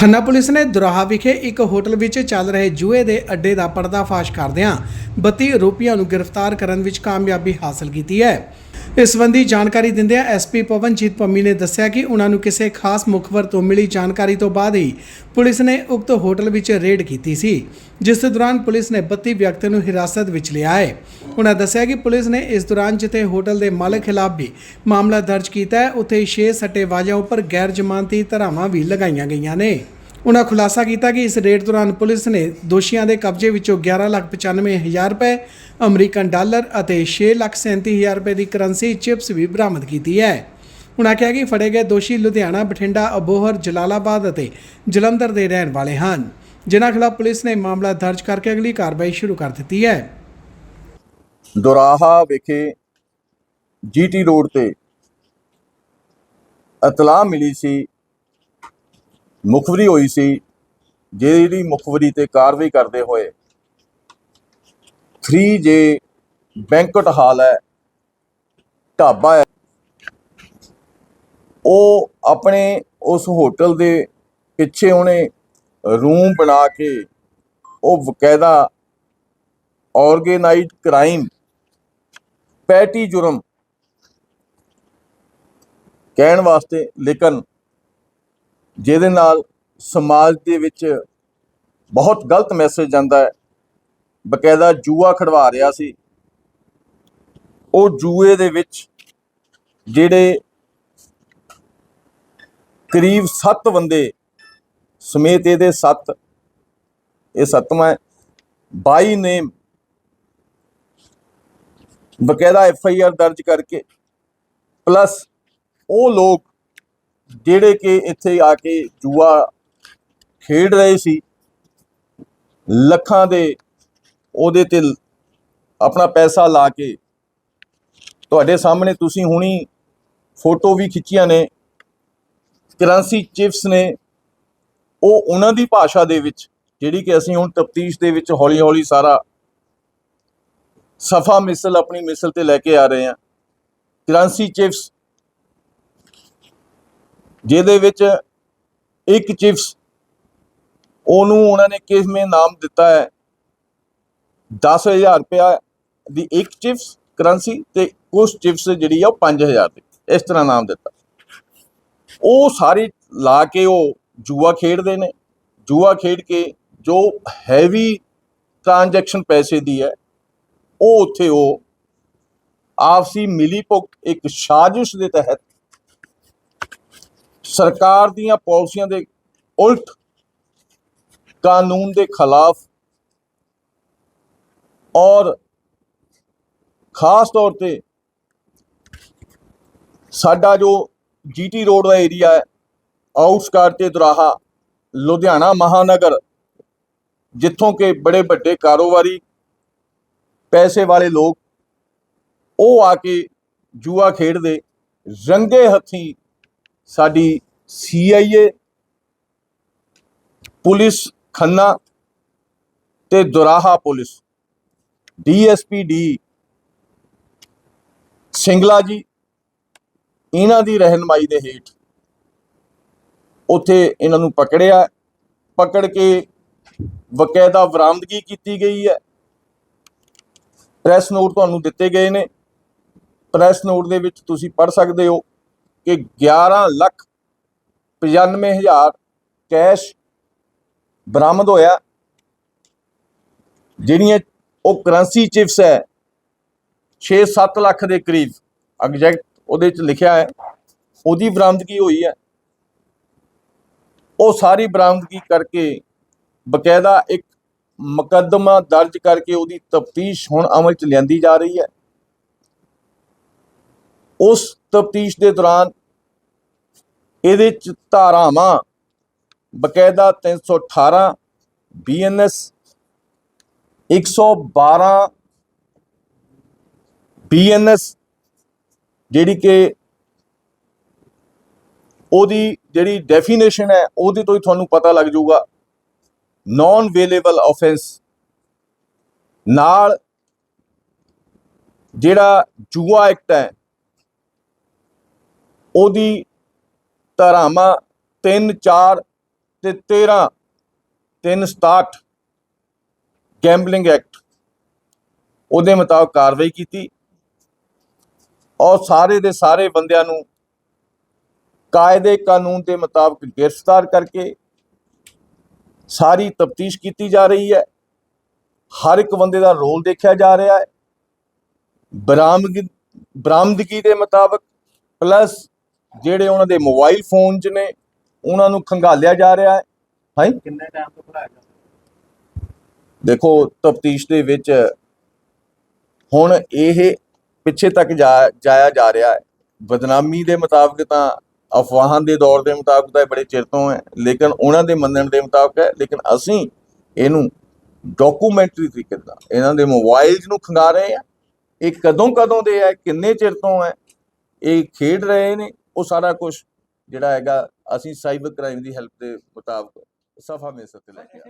Khanna police ਨੇ ਦੁਰਾਹਾ ਵਿਖੇ ਇੱਕ ਹੋਟਲ ਵਿੱਚ ਚੱਲ ਰਹੇ ਜੂਏ ਦੇ ਅੱਡੇ ਦਾ ਪਰਦਾਫਾਸ਼ ਕਰਦਿਆਂ 32 ਆਰੋਪੀਆਂ ਨੂੰ ਗ੍ਰਿਫਤਾਰ ਕਰਨ ਵਿੱਚ ਕਾਮਯਾਬੀ ਹਾਸਲ ਕੀਤੀ ਹੈ। ਇਸ ਸੰਬੰਧੀ ਜਾਣਕਾਰੀ ਦਿੰਦਿਆਂ ਐਸਪੀ ਪਵਨਜੀਤ ਪੰਮੀ ਨੇ ਦੱਸਿਆ ਕਿ ਉਹਨਾਂ ਨੂੰ ਕਿਸੇ ਖਾਸ ਮੁਖਬਰ ਤੋਂ ਮਿਲੀ ਜਾਣਕਾਰੀ ਤੋਂ ਬਾਅਦ ਹੀ ਪੁਲਿਸ ਨੇ ਉਕਤ ਹੋਟਲ ਵਿੱਚ ਰੇਡ ਕੀਤੀ ਸੀ, ਜਿਸ ਦੌਰਾਨ ਪੁਲਿਸ ਨੇ 32 ਵਿਅਕਤੀਆਂ ਨੂੰ ਹਿਰਾਸਤ ਵਿੱਚ ਲਿਆ ਹੈ। ਉਹਨਾਂ ਦੱਸਿਆ ਕਿ ਪੁਲਿਸ ਨੇ ਇਸ ਦੌਰਾਨ ਜਿੱਥੇ ਹੋਟਲ ਦੇ ਮਾਲਕ ਖਿਲਾਫ ਵੀ ਮਾਮਲਾ ਦਰਜ ਕੀਤਾ ਹੈ, ਉੱਥੇ 6 ਸੱਟੇਬਾਜ਼ਾਂ ਉੱਪਰ ਗੈਰ ਜ਼ਮਾਨਤੀ ਧਾਰਾਵਾਂ ਵੀ ਲਗਾਈਆਂ ਗਈਆਂ ਨੇ। ਉਨ੍ਹਾਂ ਖੁਲਾਸਾ ਕੀਤਾ ਕਿ ਇਸ ਰੇਡ ਦੌਰਾਨ ਪੁਲਿਸ ਨੇ ਦੋਸ਼ੀਆਂ ਦੇ ਕਬਜ਼ੇ ਵਿੱਚੋਂ 11,95,000 ਰੁਪਏ ਅਮਰੀਕਨ ਡਾਲਰ ਅਤੇ 6,37,000 ਰੁਪਏ ਦੀ ਕਰੰਸੀ ਚਿਪਸ ਵੀ ਬਰਾਮਦ ਕੀਤੀ ਹੈ। ਉਨ੍ਹਾਂ ਕਿਹਾ ਕਿ ਫੜੇ ਗਏ ਦੋਸ਼ੀ ਲੁਧਿਆਣਾ ਬਠਿੰਡਾ ਅਬੋਹਰ ਜਲਾਲਾਬਾਦ ਅਤੇ ਜਲੰਧਰ ਦੇ ਰਹਿਣ ਵਾਲੇ ਹਨ। ਜਿਨ੍ਹਾਂ ਖਿਲਾਫ ਪੁਲਿਸ ਨੇ ਮਾਮਲਾ ਦਰਜ ਕਰਕੇ ਅਗਲੀ ਕਾਰਵਾਈ ਸ਼ੁਰੂ ਕਰ ਦਿੱਤੀ ਹੈ। ਦੁਰਾਹਾ ਵਿਖੇ ਜੀਟੀ ਰੋਡ ਤੇ ਇਤਲਾਹ ਮਿਲੀ ਸੀ ਮੁਖਬਰੀ ਹੋਈ ਸੀ, ਜਿਹੜੀ ਮੁਖਬਰੀ ਤੇ ਕਾਰਵਾਈ ਕਰਦੇ ਹੋਏ 3J ਬੈਂਕਟ ਹਾਲ ਹੈ, ਢਾਬਾ ਹੈ। ਉਹ ਆਪਣੇ ਉਸ ਹੋਟਲ ਦੇ ਪਿੱਛੇ ਉਹਨੇ ਰੂਮ ਬਣਾ ਕੇ ਉਹ ਬਕਾਇਦਾ ਆਰਗੇਨਾਈਜ਼ਡ ਕ੍ਰਾਈਮ ਪੈਟੀ ਜੁਰਮ ਕਹਿਣ ਵਾਸਤੇ ਲੇਕਿਨ ਜਿਹਦੇ ਨਾਲ ਸਮਾਜ ਦੇ ਵਿੱਚ ਬਹੁਤ ਗਲਤ ਮੈਸੇਜ ਜਾਂਦਾ ਹੈ। ਬਕਾਇਦਾ ਜੂਆ ਖੜਵਾ ਰਿਹਾ ਸੀ। ਉਹ ਜੂਏ ਦੇ ਵਿੱਚ ਜਿਹੜੇ ਕਰੀਬ 7 ਬੰਦੇ ਸਮੇਤ ਇਹਦੇ 7 ਇਹ ਸੱਤਵਾਂ ਹੈ। 22 ਨੇ ਬਕਾਇਦਾ ਐਫ ਆਈ ਆਰ ਦਰਜ ਕਰਕੇ ਪਲੱਸ ਉਹ ਲੋਕ ਜਿਹੜੇ ਕਿ ਇੱਥੇ ਆ ਕੇ ਜੂਆ ਖੇਡ ਰਹੇ ਸੀ, ਲੱਖਾਂ ਦੇ ਉਹਦੇ ਤੇ ਆਪਣਾ ਪੈਸਾ ਲਾ ਕੇ ਤੁਹਾਡੇ ਸਾਹਮਣੇ ਤੁਸੀਂ ਹੁਣੀ ਫੋਟੋ ਵੀ ਖਿੱਚੀਆਂ ਨੇ, ਕਰੰਸੀ ਚਿਪਸ ਨੇ, ਉਹ ਉਹਨਾਂ ਦੀ ਭਾਸ਼ਾ ਦੇ ਵਿੱਚ, ਜਿਹੜੀ ਕਿ ਅਸੀਂ ਹੁਣ ਤਫਤੀਸ਼ ਦੇ ਵਿੱਚ ਹੌਲੀ-ਹੌਲੀ ਸਾਰਾ ਸਫਾ ਮਿਸਲ ਆਪਣੀ ਮਿਸਲ ਤੇ ਲੈ ਕੇ ਆ ਰਹੇ ਹਾਂ। ਕਰੰਸੀ ਚਿਪਸ ਜਿਹਦੇ ਵਿੱਚ ਇੱਕ ਚਿਪਸ, ਉਹਨੂੰ ਉਹਨਾਂ ਨੇ ਕਿਸਮੇ ਨਾਮ ਦਿੱਤਾ ਹੈ? 10000 ਰੁਪਇਆ ਦੀ ਇੱਕ ਚਿਪਸ ਕਰੰਸੀ ਤੇ ਕੁਝ ਚਿਪਸ ਜਿਹੜੀ ਆ ਉਹ 5000 ਦੀ, ਇਸ ਤਰ੍ਹਾਂ ਨਾਮ ਦਿੱਤਾ। ਉਹ ਸਾਰੀ ਲਾ ਕੇ ਉਹ ਜੂਆ ਖੇਡਦੇ ਨੇ। ਜੂਆ ਖੇਡ ਕੇ ਜੋ ਹੈਵੀ ਟ੍ਰਾਂਜੈਕਸ਼ਨ ਪੈਸੇ ਦੀ ਹੈ, ਉਹ ਉੱਥੇ ਉਹ ਆਪਸੀ ਮਿਲੀ ਭੁਗਤ ਇੱਕ ਸਾਜ਼ਿਸ਼ ਦੇ ਤਹਿਤ ਸਰਕਾਰ ਦੀਆਂ ਪਾਲਿਸੀਆਂ ਦੇ ਉਲਟ ਕਾਨੂੰਨ ਦੇ ਖਿਲਾਫ ਔਰ ਖਾਸ ਤੌਰ ਤੇ ਸਾਡਾ ਜੋ ਜੀਟੀ ਰੋਡ ਦਾ ਏਰੀਆ ਹੈ ਆਊਟਸਕਰਟ ਤੇ ਦੁਰਾਹਾ, ਲੁਧਿਆਣਾ ਮਹਾਨਗਰ, ਜਿੱਥੋਂ ਕਿ ਬੜੇ ਵੱਡੇ ਕਾਰੋਬਾਰੀ ਪੈਸੇ ਵਾਲੇ ਲੋਕ ਉਹ ਆ ਕੇ ਜੂਆ ਖੇਡਦੇ, ਰੰਗੇ ਹੱਥੀ ਸਾਡੀ ਸੀਆਈਏ ਪੁਲਿਸ ਖੰਨਾ ਤੇ Doraha police DSP D Singla ji, ਇਹਨਾਂ ਦੀ ਰਹਿਨਮਾਈ ਦੇ ਹੇਠ ਉੱਥੇ ਇਹਨਾਂ ਨੂੰ ਪਕੜਿਆ, ਪਕੜ ਕੇ ਵਕਾਇਦਾ ਬਰਾਮਦਗੀ ਕੀਤੀ ਗਈ ਹੈ। ਪ੍ਰੈਸ ਨੋਟ ਤੁਹਾਨੂੰ ਦਿੱਤੇ ਗਏ ਨੇ। ਪ੍ਰੈਸ ਨੋਟ ਦੇ ਵਿੱਚ ਤੁਸੀਂ ਪੜ੍ਹ ਸਕਦੇ ਹੋ। ਕਿ 11 ਲੱਖ 95 ਹਜ਼ਾਰ ਕੈਸ਼ ਬਰਾਮਦ ਹੋਇਆ। ਜਿਹੜੀਆਂ ਉਹ ਕਰੰਸੀ ਚਿਪਸ ਹੈ 6-7 ਲੱਖ ਦੇ ਕਰੀਬ, ਐਗਜ਼ੈਕਟ ਉਹਦੇ ਚ ਲਿਖਿਆ ਹੈ, ਉਹਦੀ ਬਰਾਮਦਗੀ ਹੋਈ ਹੈ। ਉਹ ਸਾਰੀ ਬਰਾਮਦਗੀ ਕਰਕੇ ਬਕਾਇਦਾ ਇੱਕ ਮੁਕੱਦਮਾ ਦਰਜ ਕਰਕੇ ਉਹਦੀ ਤਫਤੀਸ਼ ਹੁਣ ਅਮਲ ਚ ਲਿਆਂਦੀ ਜਾ ਰਹੀ ਹੈ। ਉਸ ਤਫਤੀਸ਼ ਦੇ ਦੌਰਾਨ ਇਹਦੇ ਚ ਧਾਰਾਵਾਂ, ਬਕਾਇਦਾ 318 ਬੀਐਨਐਸ 112 ਬੀਐਨਐਸ ਜਿਹੜੀ ਕਿ ਉਹਦੀ ਜਿਹੜੀ ਡੈਫੀਨੇਸ਼ਨ ਹੈ, ਉਹਦੇ ਤੋਂ ਹੀ ਤੁਹਾਨੂੰ ਪਤਾ ਲੱਗ ਜਾਊਗਾ। ਨਾਨ ਵੇਲੇਬਲ ਆਫੈਂਸ ਨਾਲ ਜਿਹੜਾ ਜੂਆ ਐਕਟ ਹੈ ਉਹਦੀ ਧਾਰਾਵਾਂ 3 4 ਤੇ 13 367 ਗੈਂਬਲਿੰਗ ਐਕਟ ਉਹਦੇ ਮੁਤਾਬਕ ਕਾਰਵਾਈ ਕੀਤੀ ਔਰ ਸਾਰੇ ਦੇ ਸਾਰੇ ਬੰਦਿਆਂ ਨੂੰ ਕਾਇਦੇ ਕਾਨੂੰਨ ਦੇ ਮੁਤਾਬਕ ਗ੍ਰਿਫਤਾਰ ਕਰਕੇ ਸਾਰੀ ਤਫਤੀਸ਼ ਕੀਤੀ ਜਾ ਰਹੀ ਹੈ। ਹਰ ਇੱਕ ਬੰਦੇ ਦਾ ਰੋਲ ਦੇਖਿਆ ਜਾ ਰਿਹਾ ਹੈ। ਬਰਾਮਦਗੀ ਬਰਾਮਦਗੀ ਦੇ ਮੁਤਾਬਕ ਪਲੱਸ ਜਿਹੜੇ ਉਹਨਾਂ ਦੇ ਮੋਬਾਈਲ ਫੋਨ 'ਚ ਨੇ ਉਹਨਾਂ ਨੂੰ ਖੰਗਾਲਿਆ ਜਾ ਰਿਹਾ ਹੈ। ਹਾਂ? ਕਿੰਨੇ ਟਾਈਮ ਤੋਂ ਪੜਾਇਆ ਦੇਖੋ ਤਫਤੀਸ਼ ਦੇ ਵਿੱਚ ਹੁਣ ਇਹ ਪਿੱਛੇ ਤੱਕ ਜਾਇਆ ਜਾ ਰਿਹਾ ਹੈ। ਬਦਨਾਮੀ ਦੇ ਮੁਤਾਬਕ ਤਾਂ ਅਫਵਾਹਾਂ ਦੇ ਦੌਰ ਦੇ ਮੁਤਾਬਕ ਤਾਂ ਇਹ ਬੜੇ ਚਿਰ ਤੋਂ ਹੈ ਲੇਕਿਨ ਉਹਨਾਂ ਦੇ ਮੰਨਣ ਦੇ ਮੁਤਾਬਕ ਹੈ। ਲੇਕਿਨ ਅਸੀਂ ਇਹਨੂੰ ਡਾਕੂਮੈਂਟਰੀ ਤਰੀਕੇ ਨਾਲ ਇਹਨਾਂ ਦੇ ਮੋਬਾਈਲਸ ਨੂੰ ਖੰਗਾ ਰਹੇ ਆ ਇਹ ਕਦੋਂ ਕਦੋਂ ਦੇ ਹੈ ਕਿੰਨੇ ਚਿਰ ਤੋਂ ਹੈ ਇਹ ਖੇਡ ਰਹੇ ਨੇ। ਉਹ ਸਾਰਾ ਕੁਝ ਜਿਹੜਾ ਹੈਗਾ, ਅਸੀਂ ਸਾਈਬਰ ਕ੍ਰਾਈਮ ਦੀ ਹੈਲਪ ਦੇ ਮੁਤਾਬਕ ਸਫਾ ਮਿਲ ਤੇ ਲੈ ਕੇ ਆ